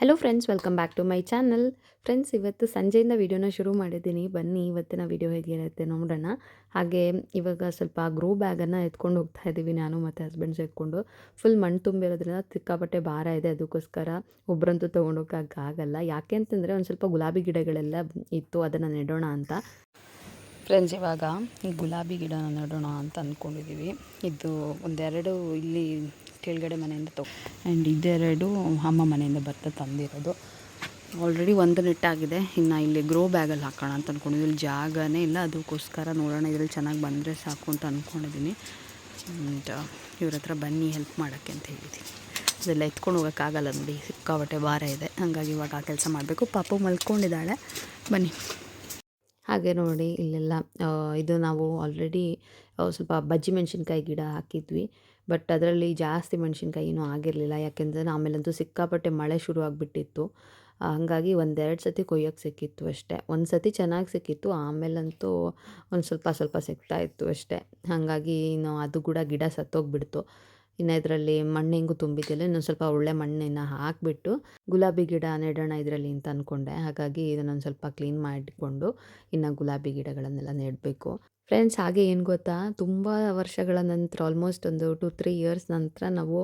Hello friends welcome back to my channel friends ಇವತ್ತು ಸಂಜೆಯಿಂದ ವಿಡಿಯೋನ ಶುರು ಮಾಡಿದ್ದೀನಿ. ಬನ್ನಿ, ಇವತ್ತಿನ ವೀಡಿಯೋ ಹೇಗಿರುತ್ತೆ ನೋಡೋಣ. ಹಾಗೆ ಇವಾಗ ಸ್ವಲ್ಪ ಗ್ರೋ ಬ್ಯಾಗನ್ನು ಎತ್ಕೊಂಡು ಹೋಗ್ತಾ ಇದ್ದೀವಿ ನಾನು ಮತ್ತು ಹಸ್ಬೆಂಡ್ಸ್ ಎತ್ಕೊಂಡು. ಫುಲ್ ಮಣ್ಣು ತುಂಬಿರೋದ್ರಿಂದ ಸಿಕ್ಕಾಪಟ್ಟೆ ಭಾರ ಇದೆ, ಅದಕ್ಕೋಸ್ಕರ ಒಬ್ಬರಂತೂ ತೊಗೊಂಡೋಗೋಕ್ಕಾಗಲ್ಲ ಯಾಕೆ ಅಂತಂದರೆ ಒಂದು ಸ್ವಲ್ಪ ಗುಲಾಬಿ ಗಿಡಗಳೆಲ್ಲ ಇತ್ತು, ಅದನ್ನು ನೆಡೋಣ ಅಂತ. ಫ್ರೆಂಡ್ಸ್ ಇವಾಗ ಗುಲಾಬಿ ಗಿಡನ ನೆಡೋಣ ಅಂತ ಅಂದ್ಕೊಂಡಿದ್ದೀವಿ ಇದು ಒಂದೆರಡು ಇಲ್ಲಿ ಕೆಳಗಡೆ ಮನೆಯಿಂದ ತಗೊ. ಆ್ಯಂಡ್ ಇದೆರಡು ಅಮ್ಮ ಮನೆಯಿಂದ ಬರ್ತಾ ತಂದಿರೋದು. ಆಲ್ರೆಡಿ ಒಂದು ನೆಟ್ಟಾಗಿದೆ ಇನ್ನು ಇಲ್ಲಿ ಗ್ರೋ ಬ್ಯಾಗಲ್ಲಿ ಹಾಕೋಣ ಅಂತ ಅಂದ್ಕೊಂಡಿದ್ವಿ ಇಲ್ಲಿ ಜಾಗನೇ ಇಲ್ಲ. ಅದಕ್ಕೋಸ್ಕರ ನೋಡೋಣ. ಇದ್ರಲ್ಲಿ ಚೆನ್ನಾಗಿ ಬಂದರೆ ಸಾಕು ಅಂತ ಅಂದ್ಕೊಂಡಿದ್ದೀನಿ ಆ್ಯಂಡ್ ಇವ್ರ ಹತ್ರ ಬನ್ನಿ ಹೆಲ್ಪ್ ಮಾಡೋಕ್ಕೆ ಅಂತ ಹೇಳಿದ್ದೀನಿ ಅದೆಲ್ಲ ಎತ್ಕೊಂಡು ಹೋಗೋಕ್ಕಾಗಲ್ಲ ನೋಡಿ. ಸಿಕ್ಕಾಬಟ್ಟೆ ಭಾರ ಇದೆ. ಹಾಗಾಗಿ ಇವಾಗ ಆ ಕೆಲಸ ಮಾಡಬೇಕು. ಪಾಪು ಮಲ್ಕೊಂಡಿದ್ದಾಳೆ. ಬನ್ನಿ. ಹಾಗೆ ನೋಡಿ ಇಲ್ಲೆಲ್ಲ ಇದು ನಾವು ಆಲ್ರೆಡಿ ಸ್ವಲ್ಪ ಬಜ್ಜಿ ಮೆಣಸಿನ್ಕಾಯಿ ಗಿಡ ಹಾಕಿದ್ವಿ. ಬಟ್ ಅದರಲ್ಲಿ ಜಾಸ್ತಿ ಮೆಣಸಿನ್ಕಾಯಿ ಏನೂ ಆಗಿರಲಿಲ್ಲ. ಯಾಕೆಂದರೆ ಆಮೇಲಂತೂ ಸಿಕ್ಕಾಪಟ್ಟೆ ಮಳೆ ಶುರು ಆಗಿಬಿಟ್ಟಿತ್ತು. ಹಾಗಾಗಿ ಒಂದೆರಡು ಸತಿ ಕೊಯ್ಯೋಕ್ಕೆ ಸಿಕ್ಕಿತ್ತು ಅಷ್ಟೇ. ಒಂದು ಸತಿ ಚೆನ್ನಾಗಿ ಸಿಕ್ಕಿತ್ತು. ಆಮೇಲಂತೂ ಒಂದು ಸ್ವಲ್ಪ ಸ್ವಲ್ಪ ಸಿಗ್ತಾಯಿತ್ತು ಅಷ್ಟೇ. ಹಾಗಾಗಿ ಇನ್ನು ಅದು ಕೂಡ ಗಿಡ ಸತ್ತೋಗ್ಬಿಡ್ತು. ಇನ್ನು ಇದರಲ್ಲಿ ಮಣ್ಣು ಹೆಂಗೂ ತುಂಬಿದ್ದಿಲ್ಲ, ಇನ್ನೊಂದು ಸ್ವಲ್ಪ ಒಳ್ಳೆ ಮಣ್ಣನ್ನು ಹಾಕಿಬಿಟ್ಟು ಗುಲಾಬಿ ಗಿಡ ನೆಡೋಣ ಇದರಲ್ಲಿ ಅಂತ ಅಂದ್ಕೊಂಡೆ ಹಾಗಾಗಿ ಇದನ್ನೊಂದು ಸ್ವಲ್ಪ ಕ್ಲೀನ್ ಮಾಡಿಕೊಂಡು ಇನ್ನು ಗುಲಾಬಿ ಗಿಡಗಳನ್ನೆಲ್ಲ ನೆಡಬೇಕು. ಫ್ರೆಂಡ್ಸ್ ಹಾಗೆ ಏನು ಗೊತ್ತಾ? ತುಂಬ ವರ್ಷಗಳ ನಂತರ ಆಲ್ಮೋಸ್ಟ್ ಒಂದು ಟು ತ್ರೀ ಇಯರ್ಸ್ ನಂತರ ನಾವು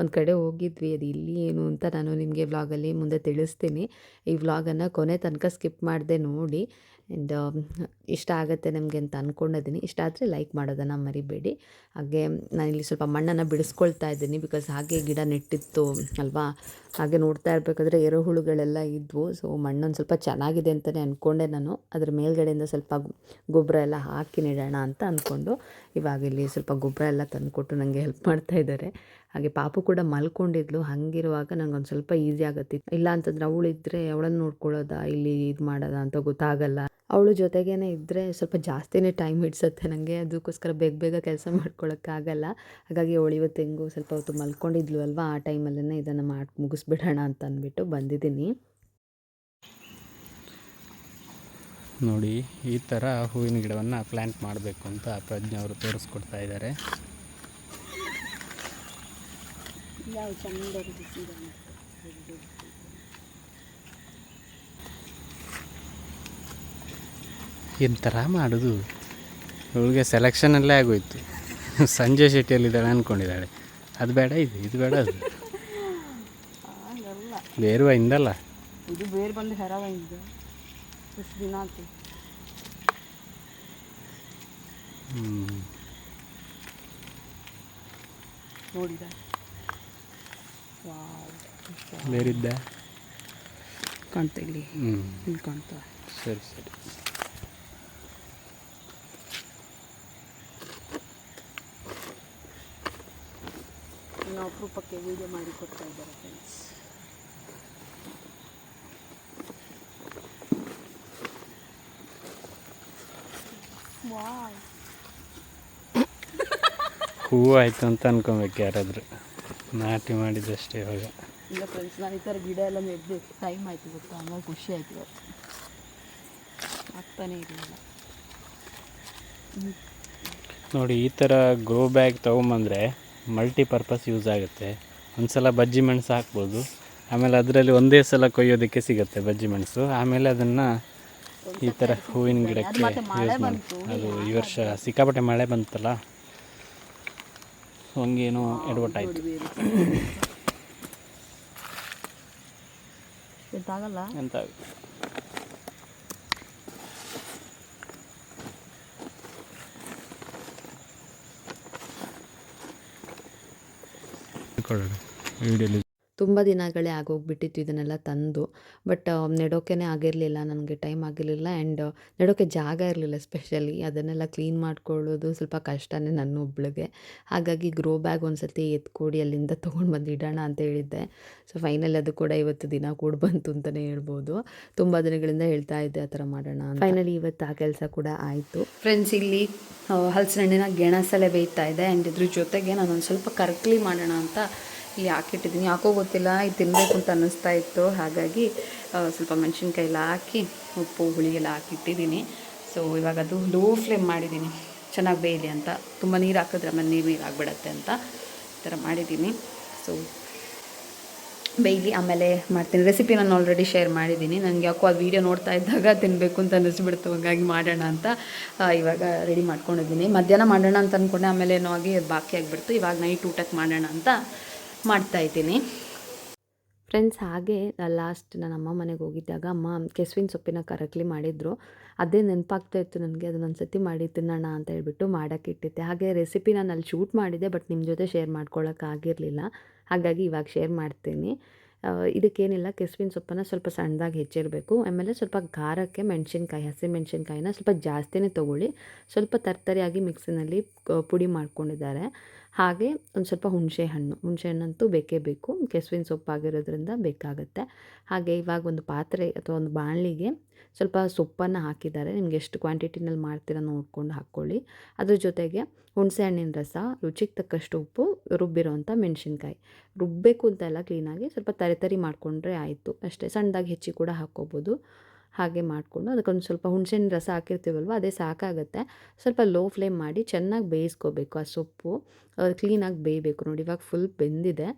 ಒಂದು ಕಡೆ ಹೋಗಿದ್ವಿ. ಅದು ಇಲ್ಲಿ ಏನು ಅಂತ ನಾನು ನಿಮಗೆ ವ್ಲಾಗಲ್ಲಿ ಮುಂದೆ ತಿಳಿಸ್ತೀನಿ. ಈ ವ್ಲಾಗನ್ನು ಕೊನೆ ತನಕ ಸ್ಕಿಪ್ ಮಾಡದೆ ನೋಡಿ. ಆ್ಯಂಡ್ ಇಷ್ಟ ಆಗುತ್ತೆ ನಿಮಗೆ ಅಂತ ಅಂದ್ಕೊಂಡಿದ್ದೀನಿ ಇಷ್ಟ ಆದರೆ ಲೈಕ್ ಮಾಡೋದನ್ನು ಮರಿಬೇಡಿ. ಹಾಗೆ ನಾನಿಲ್ಲಿ ಸ್ವಲ್ಪ ಮಣ್ಣನ್ನು ಬಿಡಿಸ್ಕೊಳ್ತಾ ಇದ್ದೀನಿ ಬಿಕಾಸ್ ಹಾಗೆ ಗಿಡ ನೆಟ್ಟಿತ್ತು ಅಲ್ವಾ? ಹಾಗೆ ನೋಡ್ತಾ ಇರಬೇಕಾದ್ರೆ ಎರೆಹುಳುಗಳೆಲ್ಲ ಇದ್ವು. ಸೊ ಮಣ್ಣೊಂದು ಸ್ವಲ್ಪ ಚೆನ್ನಾಗಿದೆ ಅಂತಲೇ ಅಂದ್ಕೊಂಡೆ ನಾನು. ಅದ್ರ ಮೇಲ್ಗಡೆಯಿಂದ ಸ್ವಲ್ಪ ಗೊಬ್ಬರ ಎಲ್ಲ ಹಾಕಿ ನೆಡೋಣ ಅಂತ ಅಂದ್ಕೊಂಡು ಇವಾಗ ಇಲ್ಲಿ ಸ್ವಲ್ಪ ಗೊಬ್ಬರ ಎಲ್ಲ ತಂದುಕೊಟ್ಟು ನನಗೆ ಹೆಲ್ಪ್ ಮಾಡ್ತಾ ಇದ್ದಾರೆ. ಹಾಗೆ ಪಾಪು ಕೂಡ ಮಲ್ಕೊಂಡಿದ್ಲು, ಹಂಗಿರುವಾಗ ಒಂದು ಸ್ವಲ್ಪ ಈಸಿ ಆಗತ್ತಿತ್ತು. ಇಲ್ಲ ಅಂತಂದ್ರೆ ಅವಳು ಇದ್ದರೆ ಅವಳನ್ನು ನೋಡ್ಕೊಳ್ಳೋದಾ, ಇಲ್ಲಿ ಇದು ಮಾಡೋದಾ ಅಂತ ಗೊತ್ತಾಗಲ್ಲ. ಅವಳು ಜೊತೆಗೇನೆ ಇದ್ದರೆ ಸ್ವಲ್ಪ ಜಾಸ್ತಿನೇ ಟೈಮ್ ಹಿಡ್ಸತ್ತೆ ನನಗೆ ಅದಕ್ಕೋಸ್ಕರ ಬೇಗ ಬೇಗ ಕೆಲಸ ಮಾಡ್ಕೊಳಕ್ಕಾಗಲ್ಲ. ಹಾಗಾಗಿ ಅವಳು ಇವತ್ತು ಸ್ವಲ್ಪ ಹೊತ್ತು ಮಲ್ಕೊಂಡಿದ್ಲು ಅಲ್ವಾ, ಆ ಟೈಮಲ್ಲೇ ಇದನ್ನು ಮಾಡಿ, ಮುಗಿಸ್ಬಿಡೋಣ ಅಂತ ಅಂದ್ಬಿಟ್ಟು ಬಂದಿದ್ದೀನಿ. ನೋಡಿ, ಈ ಥರ ಹೂವಿನ ಗಿಡವನ್ನು ಪ್ಲ್ಯಾಂಟ್ ಮಾಡಬೇಕು ಅಂತ ಪ್ರಜ್ಞೆ ಅವರು ತೋರಿಸ್ಕೊಡ್ತಾ ಇದ್ದಾರೆ ಯಾವ ಚಂದ ಈ ಥರ ಮಾಡೋದು? ಅವಳಿಗೆ ಸೆಲೆಕ್ಷನಲ್ಲೇ ಆಗೋಯ್ತು. ಸಂಜಯ್ ಶೆಟ್ಟಿಯಲ್ಲಿದ್ದಾಳೆ ಅಂದ್ಕೊಂಡಿದ್ದಾಳೆ ಅದು ಬೇಡ ಇದು ಇದು ಬೇಡ ಅದು. ಬೇರುವ ಇಂದಲ್ಲ. ಇದು ಬೇರೆ ಬಂದು ಹೆರವ ಇದೆ. ಇಷ್ಟು ದಿನ ಆಯ್ತು. ನೋಡಿದ. ಬೇರಿದ್ದ ಕಾಣ್ತಾ ಇಲ್ಲಿ ಹ್ಞೂ ಇಲ್ಲಿ ಕಾಣ್ತಾ. ಸರಿ ಸರಿ. ನಾವು ಅಪರೂಪಕ್ಕೆ ವೀಡಿಯೋ ಮಾಡಿ ಕೊಡ್ತಾ ಇದ್ದಾರೆ ಫ್ರೆಂಡ್ಸ್ ಹೂವು ಆಯಿತು ಅಂತ ಅನ್ಕೊಬೇಕು ಯಾರಾದರೂ. ನಾಟಿ ಮಾಡಿದಷ್ಟೇ ಇವಾಗ. ಇಲ್ಲ ಫ್ರೆಂಡ್ಸ್ ನಾನು ಈ ಥರ ಗಿಡ ಎಲ್ಲ ನೆಡಬೇಕು. ಟೈಮ್ ಆಯಿತು ಗೊತ್ತಾ? ಹಂಗಾಗಿ ಖುಷಿ ಆಯಿತು ಇವತ್ತು. ಆಗ್ತಾನೇ ಇರಲಿಲ್ಲ. ನೋಡಿ ಈ ಥರ ಗ್ರೋ ಬ್ಯಾಗ್ ತೊಗೊಂಬಂದರೆ ಮಲ್ಟಿಪರ್ಪಸ್ ಯೂಸ್ ಆಗುತ್ತೆ. ಒಂದು ಸಲ ಬಜ್ಜಿ ಮೆಣಸು ಹಾಕ್ಬೋದು. ಆಮೇಲೆ ಅದರಲ್ಲಿ ಒಂದೇ ಸಲ ಕೊಯ್ಯೋದಕ್ಕೆ ಸಿಗುತ್ತೆ ಬಜ್ಜಿ ಮೆಣಸು. ಆಮೇಲೆ ಅದನ್ನು ಈ ಥರ ಹೂವಿನ ಗಿಡಕ್ಕೆ ಯೂಸ್ ಮಾಡಿ. ಅದು ಈ ವರ್ಷ ಸಿಕ್ಕಾಪಟ್ಟೆ ಮಳೆ ಬಂತಲ್ಲ? ಸೊ ಹಂಗೇನೋ ಎಡವಟ್ಟಾಯಿತು ಎಂತಾಗಲ್ಲ? ಎಂತ ವಿಡಿಯೋಲಿ ತುಂಬ ದಿನಗಳೇ ಆಗೋಗ್ಬಿಟ್ಟಿತ್ತು ಇದನ್ನೆಲ್ಲ ತಂದು. ಬಟ್ ನೆಡೋಕೆ ಆಗಿರಲಿಲ್ಲ ನನಗೆ ಟೈಮ್ ಆಗಿರಲಿಲ್ಲ ಆ್ಯಂಡ್ ನೆಡೋಕೆ ಜಾಗ ಇರಲಿಲ್ಲ ಸ್ಪೆಷಲಿ. ಅದನ್ನೆಲ್ಲ ಕ್ಲೀನ್ ಮಾಡ್ಕೊಳ್ಳೋದು ಸ್ವಲ್ಪ ಕಷ್ಟನೇ ನನ್ನ ಒಬ್ಳಿಗೆ. ಹಾಗಾಗಿ ಗ್ರೋ ಬ್ಯಾಗ್ ಒಂದು ಸತಿ ಎತ್ಕೊಡಿ ಅಲ್ಲಿಂದ ತೊಗೊಂಡು ಬಂದು ಇಡೋಣ ಅಂತ ಹೇಳಿದ್ದೆ. ಸೊ ಫೈನಲ್ ಅದು ಕೂಡ ಇವತ್ತು ದಿನ ಕೂಡ ಬಂತು ಅಂತಲೇ ಹೇಳ್ಬೋದು. ತುಂಬ ದಿನಗಳಿಂದ ಹೇಳ್ತಾ ಇದ್ದೆ ಆ ಥರ ಮಾಡೋಣ ಫೈನಲಿ ಇವತ್ತು ಆ ಕೆಲಸ ಕೂಡ ಆಯಿತು. ಫ್ರೆಂಡ್ಸ್ ಇಲ್ಲಿ ಹಲಸಿನಣ್ಣಿನ ಗೆಣಸಲೆ ಬೇಯ್ತಾ ಇದೆ ಆ್ಯಂಡ್ ಇದ್ರ ಜೊತೆಗೆ ನಾನು ಒಂದು ಸ್ವಲ್ಪ ಕರ್ಕ್ಲಿ ಮಾಡೋಣ ಅಂತ ಇಲ್ಲಿ ಹಾಕಿಟ್ಟಿದ್ದೀನಿ ಯಾಕೋ ಗೊತ್ತಿಲ್ಲ, ಇದು ತಿನ್ನಬೇಕು ಅಂತ ಅನ್ನಿಸ್ತಾ ಇತ್ತು. ಹಾಗಾಗಿ ಸ್ವಲ್ಪ ಮೆಣಸಿನ್ಕಾಯಿ ಎಲ್ಲ ಹಾಕಿ, ಉಪ್ಪು ಹುಳಿ ಎಲ್ಲ ಹಾಕಿಟ್ಟಿದ್ದೀನಿ ಸೊ ಇವಾಗ ಅದು ಲೋ ಫ್ಲೇಮ್ ಮಾಡಿದ್ದೀನಿ. ಚೆನ್ನಾಗಿ ಬೇಯಲಿ ಅಂತ. ತುಂಬ ನೀರು ಹಾಕಿದ್ರೆ ಆಮೇಲೆ ನೀರು ನೀರು ಆಗಿಬಿಡತ್ತೆ ಅಂತ ಈ ಥರ ಮಾಡಿದ್ದೀನಿ. ಸೊ ಬೇಯ್ಲಿ, ಆಮೇಲೆ ಮಾಡ್ತೀನಿ. ರೆಸಿಪಿ ನಾನು ಆಲ್ರೆಡಿ ಶೇರ್ ಮಾಡಿದ್ದೀನಿ. ನನಗೆ ಯಾಕೋ ಅದು ವೀಡಿಯೋ ನೋಡ್ತಾ ಇದ್ದಾಗ ತಿನ್ನಬೇಕು ಅಂತ ಅನ್ನಿಸ್ಬಿಡ್ತು. ಹಾಗಾಗಿ ಮಾಡೋಣ ಅಂತ ಇವಾಗ ರೆಡಿ ಮಾಡ್ಕೊಂಡಿದ್ದೀನಿ. ಮಧ್ಯಾಹ್ನ ಮಾಡೋಣ ಅಂತ ಅಂದ್ಕೊಂಡೆ ಆಮೇಲೆ ಏನೋ ಆಗಿ ಅದು ಬಾಕಿ ಆಗಿಬಿಡ್ತು. ಇವಾಗ ನೈಟ್ ಊಟಕ್ಕೆ ಮಾಡೋಣ ಅಂತ ಮಾಡ್ತಾ ಇದ್ದೀನಿ. ಫ್ರೆಂಡ್ಸ್ ಹಾಗೆ ಲಾಸ್ಟ್ ನನ್ನ ಅಮ್ಮ ಮನೆಗೆ ಹೋಗಿದ್ದಾಗ ಅಮ್ಮ ಕೆಸುವಿನ ಸೊಪ್ಪಿನ ಕರಕ್ಲಿ ಮಾಡಿದ್ರು. ಅದೇ ನೆನಪಾಗ್ತಾ ಇತ್ತು ನನಗೆ, ಅದನ್ನ ಒಂದು ಸತಿ ಮಾಡಿ ತಿನ್ನೋಣ ಅಂತ ಹೇಳ್ಬಿಟ್ಟು ಮಾಡೋಕ್ಕೆ ಇಟ್ಟಿದ್ದೆ. ಹಾಗೆ ರೆಸಿಪಿ ನಾನು ಅಲ್ಲಿ ಶೂಟ್ ಮಾಡಿದ್ದೆ ಬಟ್ ನಿಮ್ಮ ಜೊತೆ ಶೇರ್ ಮಾಡ್ಕೊಳ್ಳೋಕ್ಕಾಗಿರಲಿಲ್ಲ ಹಾಗಾಗಿ ಇವಾಗ ಶೇರ್ ಮಾಡ್ತೀನಿ. ಇದಕ್ಕೇನಿಲ್ಲ, ಕೆಸುವಿನ ಸೊಪ್ಪನ್ನು ಸ್ವಲ್ಪ ಸಣ್ಣದಾಗಿ ಹೆಚ್ಚಿರಬೇಕು. ಆಮೇಲೆ ಸ್ವಲ್ಪ ಖಾರಕ್ಕೆ ಮೆಣಸಿನ್ಕಾಯಿ, ಹಸಿ ಮೆಣಸಿನ್ಕಾಯಿನ ಸ್ವಲ್ಪ ಜಾಸ್ತಿನೇ ತೊಗೊಳ್ಳಿ. ಸ್ವಲ್ಪ ತರ್ತರಿಯಾಗಿ ಮಿಕ್ಸಿನಲ್ಲಿ ಪುಡಿ ಮಾಡ್ಕೊಂಡಿದ್ದಾರೆ. ಹಾಗೆ ಒಂದು ಸ್ವಲ್ಪ ಹುಣಸೆ ಹಣ್ಣು. ಹುಣಸೆ ಹಣ್ಣಂತೂ ಬೇಕೇ ಬೇಕು. ಕೆಸುವಿನ ಸೊಪ್ಪಾಗಿರೋದ್ರಿಂದ ಬೇಕಾಗುತ್ತೆ. ಹಾಗೆ ಇವಾಗ ಒಂದು ಪಾತ್ರೆ ಅಥವಾ ಒಂದು ಬಾಣಲಿಗೆ ಸ್ವಲ್ಪ ಸೊಪ್ಪನ್ನು ಹಾಕಿದ್ದಾರೆ. ನಿಮ್ಗೆ ಎಷ್ಟು ಕ್ವಾಂಟಿಟಿನಲ್ಲಿ ಮಾಡ್ತೀರಾ ನೋಡ್ಕೊಂಡು ಹಾಕ್ಕೊಳ್ಳಿ. ಅದ್ರ ಜೊತೆಗೆ ಹುಣಸೆ ಹಣ್ಣಿನ ರಸ, ರುಚಿಗೆ ತಕ್ಕಷ್ಟು ಉಪ್ಪು, ರುಬ್ಬಿರೋವಂಥ ಮೆಣಸಿನ್ಕಾಯಿ. ರುಬ್ಬಬೇಕು ಅಂತ ಎಲ್ಲ ಕ್ಲೀನಾಗಿ ಸ್ವಲ್ಪ ತರಿತರಿ ತರಿ ಮಾಡಿಕೊಂಡ್ರೆ ಆಯಿತು. ಅಷ್ಟೇ, ಸಣ್ಣದಾಗಿ ಹೆಚ್ಚಿ ಕೂಡ ಹಾಕ್ಕೋಬೋದು. ಹಾಗೆ ಮಾಡಿಕೊಂಡು ಅದಕ್ಕೊಂದು ಸ್ವಲ್ಪ ಹುಣಸೆಹಣ್ಣು ರಸ ಹಾಕಿರ್ತೀವಲ್ವ, ಅದೇ ಸಾಕಾಗುತ್ತೆ. ಸ್ವಲ್ಪ ಲೋ ಫ್ಲೇಮ್ ಮಾಡಿ ಚೆನ್ನಾಗಿ ಬೇಯಿಸ್ಕೋಬೇಕು ಆ ಸೊಪ್ಪು. ಕ್ಲೀನಾಗಿ ಬೇಯಬೇಕು ನೋಡಿ, ಇವಾಗ ಫುಲ್ ಬೆಂದಿದೆ.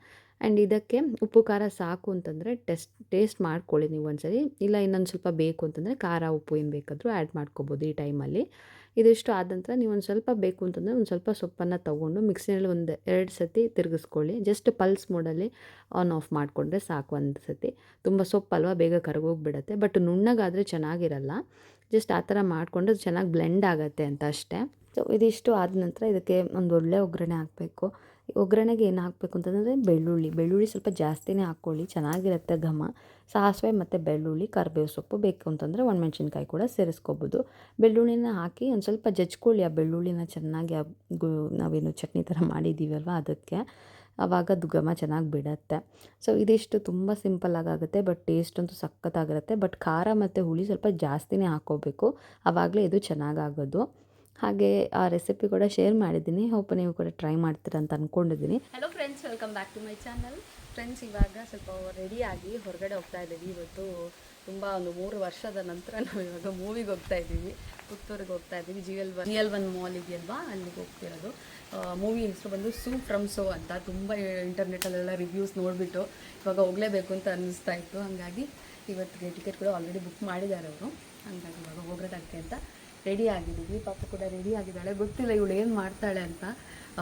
ಆ್ಯಂಡ್ ಇದಕ್ಕೆ ಉಪ್ಪು, ಖಾರ ಸಾಕು ಅಂತಂದರೆ ಟೆಸ್ಟ್ ಟೇಸ್ಟ್ ಮಾಡ್ಕೊಳ್ಳಿ ನೀವು ಒಂದ್ಸರಿ. ಇಲ್ಲ ಇನ್ನೊಂದು ಸ್ವಲ್ಪ ಬೇಕು ಅಂತಂದರೆ ಖಾರ, ಉಪ್ಪು ಏನು ಬೇಕಾದರೂ ಆ್ಯಡ್ ಮಾಡ್ಕೋಬೋದು ಈ ಟೈಮಲ್ಲಿ ಇದಿಷ್ಟು ಆದ ನಂತರ ನೀವು ಒಂದು ಸ್ವಲ್ಪ ಬೇಕು ಅಂತಂದರೆ ಒಂದು ಸ್ವಲ್ಪ ಸೊಪ್ಪನ್ನು ತೊಗೊಂಡು ಮಿಕ್ಸಿನಲ್ಲಿ ಒಂದು ಎರಡು ಸತಿ ತಿರುಗಿಸ್ಕೊಳ್ಳಿ. ಜಸ್ಟ್ ಪಲ್ಸ್ ಮೋಡಲ್ಲಿ ಆನ್ ಆಫ್ ಮಾಡಿಕೊಂಡ್ರೆ ಸಾಕು ಒಂದು ಸತಿ. ತುಂಬ ಸೊಪ್ಪಲ್ವ ಬೇಗ ಕರಗೋಗ್ಬಿಡತ್ತೆ. ಬಟ್ ನುಣ್ಣಗಾದರೆ ಚೆನ್ನಾಗಿರಲ್ಲ. ಜಸ್ಟ್ ಆ ಥರ ಮಾಡಿಕೊಂಡು ಚೆನ್ನಾಗಿ ಬ್ಲೆಂಡ್ ಆಗುತ್ತೆ ಅಂತ ಅಷ್ಟೇ. ಸೊ ಇದಿಷ್ಟು ಆದ ನಂತರ ಇದಕ್ಕೆ ಒಂದು ಒಳ್ಳೆ ಒಗ್ಗರಣೆ ಹಾಕಬೇಕು. ಒಗ್ಗರಣೆಗೆ ಏನು ಹಾಕಬೇಕು ಅಂತಂದರೆ ಬೆಳ್ಳುಳ್ಳಿ. ಬೆಳ್ಳುಳ್ಳಿ ಸ್ವಲ್ಪ ಜಾಸ್ತಿನೇ ಹಾಕ್ಕೊಳ್ಳಿ. ಚೆನ್ನಾಗಿರುತ್ತೆ ಘಮ. ಸಾಸಿವೆ ಮತ್ತು ಬೆಳ್ಳುಳ್ಳಿ, ಕರಿಬೇವು ಸೊಪ್ಪು ಬೇಕು ಅಂತಂದರೆ ಒಣಮೆಣ್ಸಿನ್ಕಾಯಿ ಕೂಡ ಸೇರಿಸ್ಕೋಬೋದು. ಬೆಳ್ಳುಳ್ಳಿನ ಹಾಕಿ ಒಂದು ಸ್ವಲ್ಪ ಜಜ್ಕೊಳ್ಳಿ. ಆ ಬೆಳ್ಳುಳ್ಳಿನ ಚೆನ್ನಾಗಿ ಆ ನಾವೇನು ಚಟ್ನಿ ಥರ ಮಾಡಿದ್ದೀವಲ್ವ ಅದಕ್ಕೆ. ಆವಾಗ ದುಗಮ ಚೆನ್ನಾಗಿ ಬಿಡತ್ತೆ. ಸೊ ಇದಿಷ್ಟು ತುಂಬ ಸಿಂಪಲ್ಲಾಗಿ ಆಗುತ್ತೆ ಬಟ್ ಟೇಸ್ಟ್ ಅಂತೂ ಸಖತ್ತಾಗಿರುತ್ತೆ. ಬಟ್ ಖಾರ ಮತ್ತು ಹುಳಿ ಸ್ವಲ್ಪ ಜಾಸ್ತಿನೇ ಹಾಕ್ಕೋಬೇಕು ಆವಾಗಲೇ ಇದು ಚೆನ್ನಾಗಾಗೋದು. ಹಾಗೆ ಆ ರೆಸಿಪಿ ಕೂಡ ಶೇರ್ ಮಾಡಿದ್ದೀನಿ. ಹೋಪ್ ನೀವು ಕೂಡ ಟ್ರೈ ಮಾಡ್ತೀರಾ ಅಂತ ಅಂದ್ಕೊಂಡಿದ್ದೀನಿ hello friends welcome back to my channel friends ಇವಾಗ ಸ್ವಲ್ಪ ರೆಡಿಯಾಗಿ ಹೊರಗಡೆ ಹೋಗ್ತಾ ಇದ್ದೀವಿ. ಇವತ್ತು ತುಂಬ ಒಂದು ಮೂರು ವರ್ಷದ ನಂತರ ನಾವು ಇವಾಗ ಮೂವಿಗೆ ಹೋಗ್ತಾ ಇದ್ದೀವಿ. ಪುತ್ತೂರಿಗೆ ಹೋಗ್ತಾ ಇದ್ದೀವಿ. G L one G L one mall ಇದೆಯಲ್ವಾ? ಅಲ್ಲಿಗೆ ಹೋಗ್ತಿರೋದು. ಮೂವಿ ಹೆಸರು ಬಂದು ಸೂ ಫ್ರಮ್ ಸೋ ಅಂತ. ತುಂಬ ಇಂಟರ್ನೆಟಲ್ಲೆಲ್ಲ ರಿವ್ಯೂಸ್ ನೋಡಿಬಿಟ್ಟು ಇವಾಗ ಹೋಗಲೇಬೇಕು ಅಂತ ಅನ್ನಿಸ್ತಾ ಇತ್ತು. ಹಾಗಾಗಿ ಇವತ್ತಿಗೆ ಟಿಕೆಟ್ ಕೂಡ ಆಲ್ರೆಡಿ ಬುಕ್ ಮಾಡಿದ್ದಾರೆ ಅವರು. ಹಾಗಾಗಿ ಇವಾಗ ಹೋಗೋದಕ್ಕೆ ಅಂತ ರೆಡಿ ಆಗಿದ್ದೀವಿ. ಪಾಪ ಕೂಡ ರೆಡಿ ಆಗಿದ್ದಾಳೆ. ಗೊತ್ತಿಲ್ಲ ಇವಳು ಏನು ಮಾಡ್ತಾಳೆ ಅಂತ.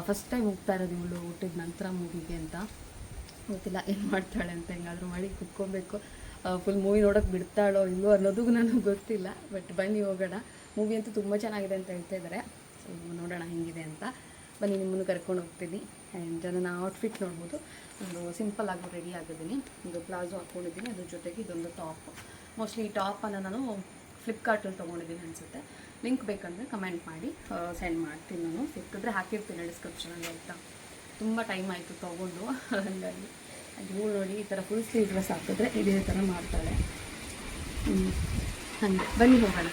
ಫಸ್ಟ್ ಟೈಮ್ ಹೋಗ್ತಾ ಇರೋದು ಇವಳು ಹುಟ್ಟಿದ ನಂತರ ಮೂವಿಗೆ ಅಂತ. ಗೊತ್ತಿಲ್ಲ ಏನು ಮಾಡ್ತಾಳೆ ಅಂತ ಹೆಂಗಾದರೂ ಮಾಡಿ ಕುತ್ಕೊಬೇಕು. ಫುಲ್ ಮೂವಿ ನೋಡೋಕ್ಕೆ ಬಿಡ್ತಾಳೋ ಇಲ್ಲೋ ಅನ್ನೋದು ನನಗೆ ಗೊತ್ತಿಲ್ಲ. ಬಟ್ ಬನ್ನಿ ಹೋಗೋಣ. ಮೂವಿ ಅಂತೂ ತುಂಬ ಚೆನ್ನಾಗಿದೆ ಅಂತ ಹೇಳ್ತಾ ಇದ್ದಾರೆ. ಸೊ ನೋಡೋಣ ಹೆಂಗಿದೆ ಅಂತ. ಬನ್ನಿ ನಿಮ್ಮನ್ನು ಕರ್ಕೊಂಡು ಹೋಗ್ತೀನಿ. ಆ್ಯಂಡ್ ನನ್ನ ಔಟ್ಫಿಟ್ ನೋಡ್ಬೋದು. ಒಂದು ಸಿಂಪಲ್ ಆಗಿ ರೆಡಿ ಆಗಿದ್ದೀನಿ. ಒಂದು ಪ್ಲಾಜೋ ಹಾಕ್ಕೊಂಡಿದ್ದೀನಿ ಅದ್ರ ಜೊತೆಗೆ ಇದೊಂದು ಟಾಪ್ ಮೋಸ್ಟ್ಲಿ ಈ ಟಾಪನ್ನು ನಾನು ಫ್ಲಿಪ್ಕಾರ್ಟಲ್ಲಿ ತೊಗೊಂಡಿದ್ದೀನಿ ಅನಿಸುತ್ತೆ. ಲಿಂಕ್ ಬೇಕಂದರೆ ಕಮೆಂಟ್ ಮಾಡಿ ಸೆಂಡ್ ಮಾಡ್ತೀನಿ ನಾನು. ಸಿಕ್ಕಿದ್ರೆ ಹಾಕಿರ್ತೀನಿ ಡಿಸ್ಕ್ರಿಪ್ಷನಲ್ಲಿ ಆಯಿತಾ? ತುಂಬ ಟೈಮ್ ಆಯಿತು ತೊಗೊಂಡು. ಹಾಗಾಗಿ ಅದು ನೋಡಿ, ಈ ಥರ ಫುಲ್ ಸ್ಲೀವ್ ಡ್ರೆಸ್ ಹಾಕಿದ್ರೆ ಇದೇ ಥರ ಮಾಡ್ತಾಳೆ. ಹಾಗೆ. ಬನ್ನಿ ಹೋಗೋಣ.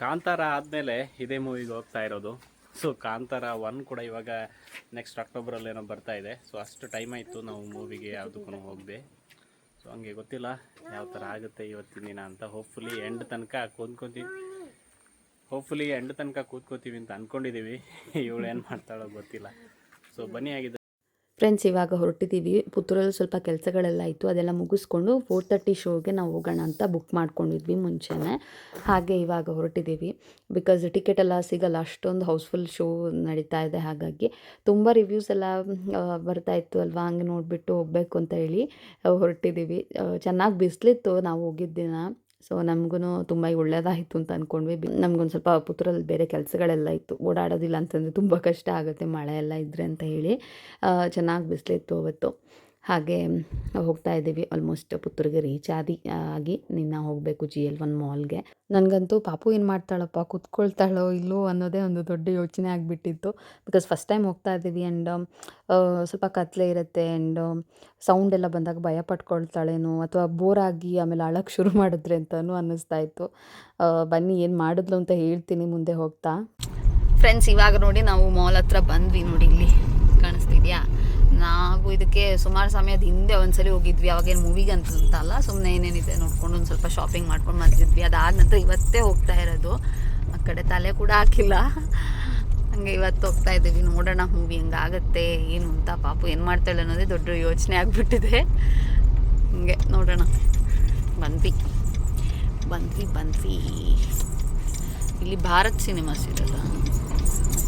ಕಾಂತಾರ ಆದಮೇಲೆ ಇದೇ ಮೂವಿಗೆ ಹೋಗ್ತಾ ಇರೋದು. ಸೊ ಕಾಂತಾರ ಒನ್ ಕೂಡ ಇವಾಗ ನೆಕ್ಸ್ಟ್ ಅಕ್ಟೋಬರಲ್ಲಿ ಏನೋ ಬರ್ತಾ ಇದೆ. ಸೊ ಅಷ್ಟು ಟೈಮ್ ಆಯಿತು ನಾವು ಮೂವಿಗೆ ಯಾವುದಕ್ಕೂ ಹೋಗಿದೆ. ಸೊ ಹಂಗೆ ಗೊತ್ತಿಲ್ಲ ಯಾವ ಥರ ಆಗುತ್ತೆ ಇವತ್ತಿನ ದಿನ ಅಂತ. ಹೋಪ್ಫುಲಿ ಎಂಡ್ ತನಕ ಕೂತ್ಕೊತೀವಿ. ಹೋಪ್ಫುಲಿ ಎಂಡ್ ತನಕ ಕೂತ್ಕೋತೀವಿ ಅಂತ ಅಂದ್ಕೊಂಡಿದ್ದೀವಿ ಇವಳು ಏನು ಮಾಡ್ತಾಳೋ ಗೊತ್ತಿಲ್ಲ. ಸೊ ಬನ್ನಿ ಆಗಿದೆ ಫ್ರೆಂಡ್ಸ್ ಇವಾಗ ಹೊರಟಿದ್ದೀವಿ ಪುತ್ತೂರಲ್ಲಿ ಸ್ವಲ್ಪ ಕೆಲಸಗಳೆಲ್ಲ ಇತ್ತು. ಅದೆಲ್ಲ ಮುಗಿಸ್ಕೊಂಡು ಫೋರ್ ತರ್ಟಿ ಶೋಗೆ ನಾವು ಹೋಗೋಣ ಅಂತ ಬುಕ್ ಮಾಡ್ಕೊಂಡಿದ್ವಿ ಮುಂಚೆನೇ. ಹಾಗೆ ಇವಾಗ ಹೊರಟಿದ್ದೀವಿ ಬಿಕಾಸ್ ಟಿಕೆಟ್ ಎಲ್ಲ ಸಿಗಲ್ಲ. ಅಷ್ಟೊಂದು ಹೌಸ್ಫುಲ್ ಶೋ ನಡೀತಾ ಇದೆ. ಹಾಗಾಗಿ ತುಂಬ ರಿವ್ಯೂಸ್ ಎಲ್ಲ ಬರ್ತಾ ಇತ್ತು ಅಲ್ವಾ? ಹಂಗೆ ನೋಡಿಬಿಟ್ಟು ಹೋಗಬೇಕು ಅಂತ ಹೇಳಿ ಹೊರಟಿದ್ದೀವಿ ಚೆನ್ನಾಗಿ ಬಿಸಿಲಿತ್ತು. ನಾವು ಹೋಗಿದ್ದ ದಿನ. ಸೊ ನಮಗೂ ತುಂಬ ಒಳ್ಳೇದಾಯಿತು ಅಂತ ಅಂದ್ಕೊಂಡ್ವಿ ನಮ್ಗೊಂದು ಸ್ವಲ್ಪ ಪುತ್ತೂರಲ್ಲಿ ಬೇರೆ ಕೆಲಸಗಳೆಲ್ಲ ಇತ್ತು. ಓಡಾಡೋದಿಲ್ಲ ಅಂತಂದರೆ ತುಂಬ ಕಷ್ಟ ಆಗುತ್ತೆ ಮಳೆ ಎಲ್ಲ ಇದ್ದರೆ ಅಂತ ಹೇಳಿ. ಚೆನ್ನಾಗಿ ಬಿಸಿಲಿತ್ತು ಅವತ್ತು. ಹಾಗೆ ಹೋಗ್ತಾ ಇದ್ದೀವಿ ಆಲ್ಮೋಸ್ಟ್ ಪುತ್ತೂರಿಗೆ ರೀಚ್ ಆದಿ, ಆಗಿ ನಿನ್ನ ಹೋಗಬೇಕು ಜಿ ಎಲ್ ಒನ್ ಮಾಲ್ಗೆ ನನಗಂತೂ ಪಾಪು ಏನು ಮಾಡ್ತಾಳಪ್ಪ, ಕೂತ್ಕೊಳ್ತಾಳೋ ಇಲ್ಲೋ ಅನ್ನೋದೇ ಒಂದು ದೊಡ್ಡ ಯೋಚನೆ ಆಗಿಬಿಟ್ಟಿತ್ತು. ಬಿಕಾಸ್ ಫಸ್ಟ್ ಟೈಮ್ ಹೋಗ್ತಾ ಇದ್ದೀವಿ ಆ್ಯಂಡ್ ಸ್ವಲ್ಪ ಕತ್ಲೆ ಇರುತ್ತೆ ಆ್ಯಂಡ್ ಸೌಂಡ್ ಎಲ್ಲ ಬಂದಾಗ ಭಯ ಪಟ್ಕೊಳ್ತಾಳೇನೋ ಅಥವಾ ಬೋರ್ ಆಗಿ ಆಮೇಲೆ ಅಳಕ್ಕೆ ಶುರು ಮಾಡಿದ್ರೆ ಅಂತಲೂ ಅನ್ನಿಸ್ತಾ ಇತ್ತು. ಬನ್ನಿ ಏನು ಮಾಡಿದ್ಲು ಅಂತ ಹೇಳ್ತೀನಿ ಮುಂದೆ ಹೋಗ್ತಾ. ಫ್ರೆಂಡ್ಸ್ ಇವಾಗ ನೋಡಿ ನಾವು ಮಾಲ್ ಹತ್ರ ಬಂದ್ವಿ ನೋಡಿ ಇಲ್ಲಿ. ಕಾಣಿಸ್ತಿದ್ಯಾ? ನಾವು ಇದಕ್ಕೆ ಸುಮಾರು ಸಮಯದ ಹಿಂದೆ ಒಂದ್ಸಲಿ ಹೋಗಿದ್ವಿ, ಅವಾಗೇನು ಮೂವಿಗೆ ಅಂತ ಅಲ್ಲ ಸುಮ್ಮನೆ ಏನೇನಿದೆ ನೋಡ್ಕೊಂಡು ಒಂದು ಸ್ವಲ್ಪ ಶಾಪಿಂಗ್ ಮಾಡ್ಕೊಂಡು ಬಂದಿದ್ವಿ. ಅದಾದ ನಂತರ ಇವತ್ತೇ ಹೋಗ್ತಾ ಇರೋದು. ಆ ಕಡೆ ತಲೆ ಕೂಡ ಹಾಕಿಲ್ಲ. ಹಂಗೆ ಇವತ್ತು ಹೋಗ್ತಾ ಇದ್ದೀವಿ. ನೋಡೋಣ ಮೂವಿ ಹಂಗಾಗತ್ತೆ, ಏನು ಅಂತ ಪಾಪು ಏನು ಮಾಡ್ತಾಳೆ ಅನ್ನೋದೇ ದೊಡ್ಡ ಯೋಚನೆ ಆಗಿಬಿಟ್ಟಿದೆ. ಹಂಗೆ ನೋಡೋಣ. ಬಂದ್ವಿ. ಬಂದ್ವಿ ಬಂದ್ವಿ. ಇಲ್ಲಿ ಭಾರತ್ ಸಿನಿಮಾಸ್ ಇರೋದು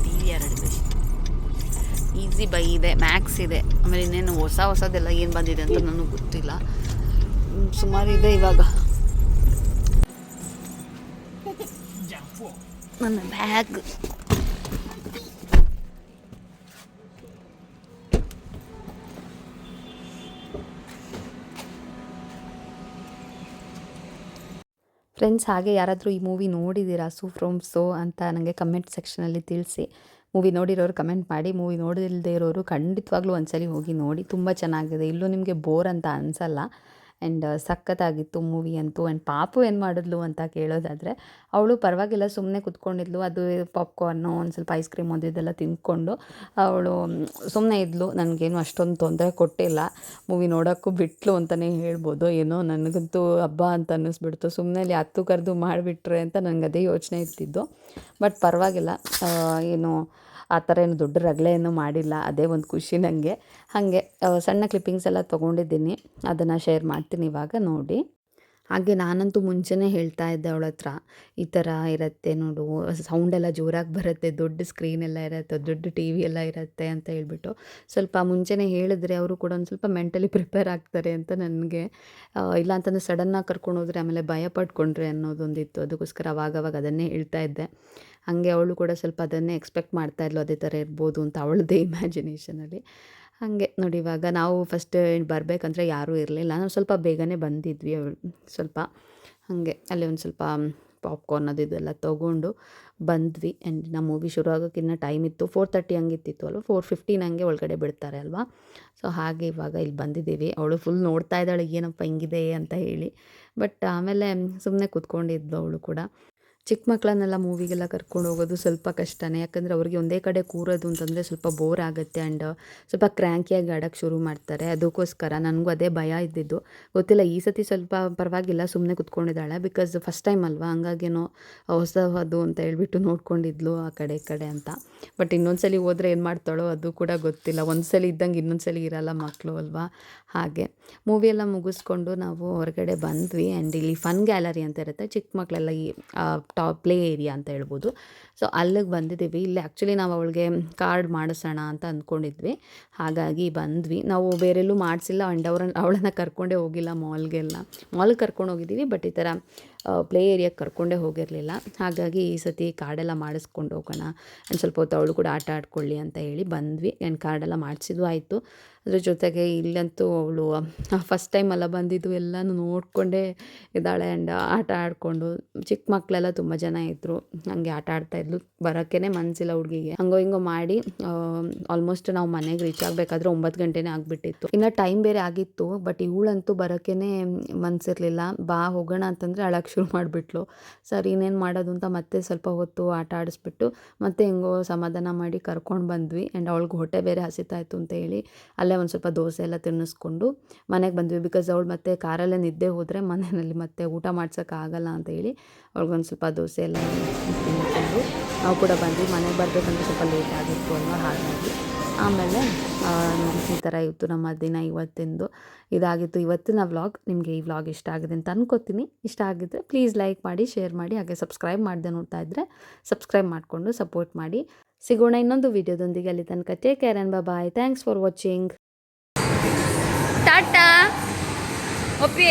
ಟಿ ವಿ ಎರಡು ಈಸಿ ಬೈ ಇದೆ ಮ್ಯಾಕ್ಸ್ ಇದೆ. ಆಮೇಲೆ ಇನ್ನೇನು ಹೊಸ ಹೊಸದೆಲ್ಲ ಏನು ಬಂದಿದೆ ಅಂತ ನನಗೆ ಗೊತ್ತಿಲ್ಲ. ಸುಮಾರು ಇದೆ ಇವಾಗ. ನನ್ನ ಬ್ಯಾಗ್ ಫ್ರೆಂಡ್ಸ್ ಹಾಗೆ ಯಾರಾದರೂ ಈ ಮೂವಿ ನೋಡಿದ್ದೀರಾ? ಸೂ ಫ್ರೋಮ್ ಸೋ ಅಂತ ನನಗೆ ಕಮೆಂಟ್ ಸೆಕ್ಷನಲ್ಲಿ ತಿಳಿಸಿ. ಮೂವಿ ನೋಡಿರೋರು ಕಮೆಂಟ್ ಮಾಡಿ ಮೂವಿ ನೋಡಿಲ್ಲದೆ ಇರೋರು ಖಂಡಿತವಾಗ್ಲೂ ಒಂದ್ಸಲಿ ಹೋಗಿ ನೋಡಿ. ತುಂಬ ಚೆನ್ನಾಗಿದೆ. ಇಲ್ಲೂ ನಿಮಗೆ ಬೋರ್ ಅಂತ ಅನಿಸಲ್ಲ. ಆ್ಯಂಡ್ ಸಖತ್ತಾಗಿತ್ತು ಮೂವಿ ಅಂತೂ. ಆ್ಯಂಡ್ ಪಾಪು ಏನು ಮಾಡಿದ್ಲು ಅಂತ ಕೇಳೋದಾದರೆ ಅವಳು ಪರವಾಗಿಲ್ಲ ಸುಮ್ಮನೆ ಕುತ್ಕೊಂಡಿದ್ಲು. ಅದು ಪಾಪ್ಕಾರ್ನು, ಒಂದು ಸ್ವಲ್ಪ ಐಸ್ ಕ್ರೀಮ್ ಅದು ಇದೆಲ್ಲ ತಿಂದ್ಕೊಂಡು ಅವಳು ಸುಮ್ಮನೆ ಇದ್ಲು. ನನಗೇನು ಅಷ್ಟೊಂದು ತೊಂದರೆ ಕೊಟ್ಟಿಲ್ಲ. ಮೂವಿ ನೋಡೋಕ್ಕೂ ಬಿಟ್ಲು ಅಂತಲೇ ಹೇಳ್ಬೋದು. ಏನೋ ನನಗಂತೂ ಹಬ್ಬ ಅಂತ ಅನ್ನಿಸ್ಬಿಡ್ತು. ಸುಮ್ಮನೆ ಅಲ್ಲಿ ಹತ್ತು ಕರೆದು ಮಾಡಿಬಿಟ್ರೆ ಅಂತ ನನಗೆ ಅದೇ ಯೋಚನೆ ಇರ್ತಿದ್ದು ಬಟ್ ಪರವಾಗಿಲ್ಲ. ಏನು, ಆ ಥರ ಏನು ದೊಡ್ಡ ರಗಳೆ ಏನೂ ಮಾಡಿಲ್ಲ. ಅದೇ ಒಂದು ಖುಷಿ ನನಗೆ ಹಾಗೆ ಸಣ್ಣ ಕ್ಲಿಪ್ಪಿಂಗ್ಸ್ ಎಲ್ಲ ತೊಗೊಂಡಿದ್ದೀನಿ. ಅದನ್ನು ಶೇರ್ ಮಾಡ್ತೀನಿ ಇವಾಗ, ನೋಡಿ. ಹಾಗೆ ನಾನಂತೂ ಮುಂಚೆನೇ ಹೇಳ್ತಾ ಇದ್ದೆ ಅವಳ ಹತ್ರ, ಈ ಥರ ಇರುತ್ತೆ ನೋಡು ಸೌಂಡೆಲ್ಲ ಜೋರಾಗಿ ಬರುತ್ತೆ, ದೊಡ್ಡ ಸ್ಕ್ರೀನ್ ಎಲ್ಲ ಇರುತ್ತೆ, ದೊಡ್ಡ ಟಿ ವಿ ಎಲ್ಲ ಇರುತ್ತೆ, ಅಂತ ಹೇಳ್ಬಿಟ್ಟು ಸ್ವಲ್ಪ ಮುಂಚೆನೇ ಹೇಳಿದ್ರೆ ಅವರು ಕೂಡ ಒಂದು ಸ್ವಲ್ಪ ಮೆಂಟಲಿ ಪ್ರಿಪೇರ್ ಆಗ್ತಾರೆ ಅಂತ ನನಗೆ. ಇಲ್ಲ ಅಂತಂದರೆ ಸಡನ್ನಾಗಿ ಕರ್ಕೊಂಡು ಹೋದರೆ ಆಮೇಲೆ ಭಯ ಪಡ್ಕೊಂಡ್ರೆ ಅನ್ನೋದೊಂದಿತ್ತು, ಅದಕ್ಕೋಸ್ಕರ ಅವಾಗವಾಗ ಅದನ್ನೇ ಹೇಳ್ತಾ ಇದ್ದೆ. ಹಾಗೆ ಅವಳು ಕೂಡ ಸ್ವಲ್ಪ ಅದನ್ನೇ ಎಕ್ಸ್ಪೆಕ್ಟ್ ಮಾಡ್ತಾ ಇದ್ಲು, ಅದೇ ಥರ ಇರ್ಬೋದು ಅಂತ ಅವಳದೇ ಇಮ್ಯಾಜಿನೇಷನಲ್ಲಿ ಹಾಗೆ ನೋಡಿ ಇವಾಗ ನಾವು ಫಸ್ಟ್ ಬರಬೇಕಂದ್ರೆ ಯಾರೂ ಇರಲಿಲ್ಲ. ನಾವು ಸ್ವಲ್ಪ ಬೇಗನೆ ಬಂದಿದ್ವಿ ಸ್ವಲ್ಪ. ಹಾಗೆ ಅಲ್ಲಿ ಒಂದು ಸ್ವಲ್ಪ ಪಾಪ್ಕಾರ್ನ್ ಅದು ಇದೆಲ್ಲ ತೊಗೊಂಡು ಬಂದ್ವಿ. ಆ್ಯಂಡ್ ನಮ್ಮ ಮೂವಿ ಶುರು ಆಗೋಕ್ಕಿಂತ ಟೈಮ್ ಇತ್ತು. ಫೋರ್ ತರ್ಟಿ ಹಂಗಿತ್ತಿತ್ತು ಅಲ್ವಾ? ಫೋರ್ ಫಿಫ್ಟೀನ್ ಹಂಗೆ ಒಳಗಡೆ ಬಿಡ್ತಾರೆ ಅಲ್ವಾ? ಸೊ ಹಾಗೆ ಇವಾಗ ಇಲ್ಲಿ ಬಂದಿದ್ದೀವಿ. ಅವಳು ಫುಲ್ ನೋಡ್ತಾ ಇದ್ದಾಳೆ, ಏನಪ್ಪ ಹಿಂಗಿದೆ ಅಂತ ಹೇಳಿ. ಬಟ್ ಆಮೇಲೆ ಸುಮ್ಮನೆ ಕೂತ್ಕೊಂಡಿದ್ಲು ಅವಳು ಕೂಡ. ಚಿಕ್ಕ ಮಕ್ಕಳನ್ನೆಲ್ಲ ಮೂವಿಗೆಲ್ಲ ಕರ್ಕೊಂಡು ಹೋಗೋದು ಸ್ವಲ್ಪ ಕಷ್ಟನೇ. ಯಾಕಂದರೆ ಅವ್ರಿಗೆ ಒಂದೇ ಕಡೆ ಕೂರೋದು ಅಂತಂದರೆ ಸ್ವಲ್ಪ ಬೋರ್ ಆಗುತ್ತೆ ಆ್ಯಂಡ್ ಸ್ವಲ್ಪ ಕ್ರ್ಯಾಂಕಿಯಾಗಿ ಆಡೋಕ್ಕೆ ಶುರು ಮಾಡ್ತಾರೆ. ಅದಕ್ಕೋಸ್ಕರ ನನಗೂ ಅದೇ ಭಯ ಇದ್ದಿದ್ದು. ಗೊತ್ತಿಲ್ಲ, ಈ ಸತಿ ಸ್ವಲ್ಪ ಪರವಾಗಿಲ್ಲ ಸುಮ್ಮನೆ ಕುತ್ಕೊಂಡಿದ್ದಾಳೆ. ಬಿಕಾಸ್ ಫಸ್ಟ್ ಟೈಮ್ ಅಲ್ವಾ, ಹಂಗಾಗೇನೋ ಹೊಸದು ಅಂತ ಹೇಳ್ಬಿಟ್ಟು ನೋಡ್ಕೊಂಡಿದ್ಲು ಆ ಕಡೆ ಕಡೆ ಅಂತ. ಬಟ್ ಇನ್ನೊಂದು ಸಲ ಹೋದರೆ ಏನು ಮಾಡ್ತಾಳೋ ಅದು ಕೂಡ ಗೊತ್ತಿಲ್ಲ. ಒಂದು ಸಲ ಇದ್ದಂಗೆ ಇನ್ನೊಂದು ಸಲ ಇರಲ್ಲ ಮಕ್ಕಳು ಅಲ್ವಾ? ಹಾಗೆ. ಮೂವಿ ಎಲ್ಲ ಮುಗಿಸ್ಕೊಂಡು ನಾವು ಹೊರಗಡೆ ಬಂದ್ವಿ. ಆ್ಯಂಡ್ ಇಲ್ಲಿ ಫನ್ ಗ್ಯಾಲರಿ ಅಂತ ಇರುತ್ತೆ. ಚಿಕ್ಕ ಮಕ್ಕಳೆಲ್ಲ ಈ ಟಾಪ್ ಪ್ಲೇ ಏರಿಯಾ ಅಂತ ಹೇಳ್ಬೋದು. ಸೊ ಅಲ್ಲಿಗೆ ಬಂದಿದ್ದೀವಿ. ಇಲ್ಲಿ ಆ್ಯಕ್ಚುಲಿ ನಾವು ಅವಳಿಗೆ ಕಾರ್ಡ್ ಮಾಡಿಸೋಣ ಅಂತ ಅಂದ್ಕೊಂಡಿದ್ವಿ. ಹಾಗಾಗಿ ಬಂದ್ವಿ. ನಾವು ಬೇರೆಲ್ಲೂ ಮಾಡಿಸಿಲ್ಲ. ಅಂಡ್ ಅವ್ರನ್ನ ಅವಳನ್ನು ಕರ್ಕೊಂಡೇ ಹೋಗಿಲ್ಲ ಮಾಲ್ಗೆಲ್ಲ ಮಾಲ್ಗೆ ಕರ್ಕೊಂಡು ಹೋಗಿದ್ದೀವಿ ಬಟ್ ಈ ಥರ ಪ್ಲೇ ಏರಿಯಾಗೆ ಕರ್ಕೊಂಡೇ ಹೋಗಿರಲಿಲ್ಲ. ಹಾಗಾಗಿ ಈ ಸತಿ ಕಾರ್ಡೆಲ್ಲ ಮಾಡಿಸ್ಕೊಂಡು ಹೋಗೋಣ. ಆ್ಯಂಡ್ ಸ್ವಲ್ಪ ಹೊತ್ತು ಅವಳು ಕೂಡ ಆಟ ಆಡ್ಕೊಳ್ಳಿ ಅಂತ ಹೇಳಿ ಬಂದ್ವಿ. ಆ್ಯಂಡ್ ಕಾರ್ಡೆಲ್ಲ ಮಾಡಿಸಿದ್ದು ಆಯಿತು. ಅದ್ರ ಜೊತೆಗೆ ಇಲ್ಲಂತೂ ಅವಳು ಫಸ್ಟ್ ಟೈಮ್ ಅಲ್ಲ ಬಂದಿದ್ದು, ಎಲ್ಲನೂ ನೋಡಿಕೊಂಡೇ ಇದ್ದಾಳೆ ಆ್ಯಂಡ್ ಆಟ ಆಡಿಕೊಂಡು. ಚಿಕ್ಕ ಮಕ್ಕಳೆಲ್ಲ ತುಂಬ ಜನ ಇದ್ದರು ಹಂಗೆ ಆಟ ಆಡ್ತಾ ಇದ್ಲು. ಬರೋಕ್ಕೇ ಮನಸ್ಸಿಲ್ಲ ಹುಡುಗಿಗೆ. ಹಂಗೋ ಹಿಂಗೋ ಮಾಡಿ ಆಲ್ಮೋಸ್ಟ್ ನಾವು ಮನೆಗೆ ರೀಚ್ ಆಗಬೇಕಾದ್ರೆ ಒಂಬತ್ತು ಗಂಟೆನೇ ಆಗಿಬಿಟ್ಟಿತ್ತು. ಇನ್ನು ಟೈಮ್ ಬೇರೆ ಆಗಿತ್ತು ಬಟ್ ಇವಳಂತೂ ಬರೋಕ್ಕೇ ಮನಸ್ಸಿರಲಿಲ್ಲ ಬಾ ಹೋಗೋಣ ಅಂತಂದರೆ ಅಳಕ್ಕೆ ಶುರು ಮಾಡಿಬಿಟ್ಲು. ಸರ್, ಇನ್ನೇನು ಮಾಡೋದು ಅಂತ ಮತ್ತೆ ಸ್ವಲ್ಪ ಹೊತ್ತು ಆಟ ಆಡಿಸ್ಬಿಟ್ಟು ಮತ್ತೆ ಹೆಂಗೋ ಸಮಾಧಾನ ಮಾಡಿ ಕರ್ಕೊಂಡು ಬಂದ್ವಿ. ಆ್ಯಂಡ್ ಅವಳಿಗೆ ಹೊಟ್ಟೆ ಬೇರೆ ಹಸಿತಾಯಿತು ಅಂತ ಹೇಳಿ ಅಲ್ಲೇ ಒಂದು ಸ್ವಲ್ಪ ದೋಸೆ ಎಲ್ಲ ತಿನ್ನಿಸ್ಕೊಂಡು ಮನೆಗೆ ಬಂದ್ವಿ. ಬಿಕಾಸ್ ಅವಳು ಮತ್ತೆ ಕಾರಲ್ಲೇ ನಿದ್ದೆ ಹೋದರೆ ಮನೆಯಲ್ಲಿ ಮತ್ತೆ ಊಟ ಮಾಡ್ಸೋಕ್ಕಾಗಲ್ಲ ಅಂತ ಹೇಳಿ ಅವ್ಳಿಗೊಂದು ಸ್ವಲ್ಪ ದೋಸೆ ಎಲ್ಲ ತಿನ್ನಿಸ್ಕೊಂಡು ನಾವು ಕೂಡ ಬಂದ್ವಿ. ಮನೆಗೆ ಬರಬೇಕಂದ್ರೆ ಸ್ವಲ್ಪ ಲೇಟ್ ಆಗಿತ್ತು ಅಲ್ವಾ? ಹಾಗಾಗಿ ಆಮೇಲೆ ಈ ಥರ ಇತ್ತು ನಮ್ಮ ದಿನ ಇವತ್ತಿಂದು. ಇದಾಗಿತ್ತು ಇವತ್ತಿನ ವ್ಲಾಗ್. ನಿಮಗೆ ಈ ವ್ಲಾಗ್ ಇಷ್ಟ ಆಗಿದೆ ಅಂತ ಅನ್ಕೋತೀನಿ. ಇಷ್ಟ ಆಗಿದ್ದರೆ ಪ್ಲೀಸ್ ಲೈಕ್ ಮಾಡಿ, ಶೇರ್ ಮಾಡಿ, ಹಾಗೆ ಸಬ್ಸ್ಕ್ರೈಬ್ ಮಾಡದೆ ನೋಡ್ತಾ ಇದ್ದರೆ ಸಬ್ಸ್ಕ್ರೈಬ್ ಮಾಡಿಕೊಂಡು ಸಪೋರ್ಟ್ ಮಾಡಿ. ಸಿಗೋಣ ಇನ್ನೊಂದು ವಿಡಿಯೋದೊಂದಿಗೆ ಅಲ್ಲಿ ತನಕ. Take care and bye thanks for watching tata! ಒಪ್ಪಿ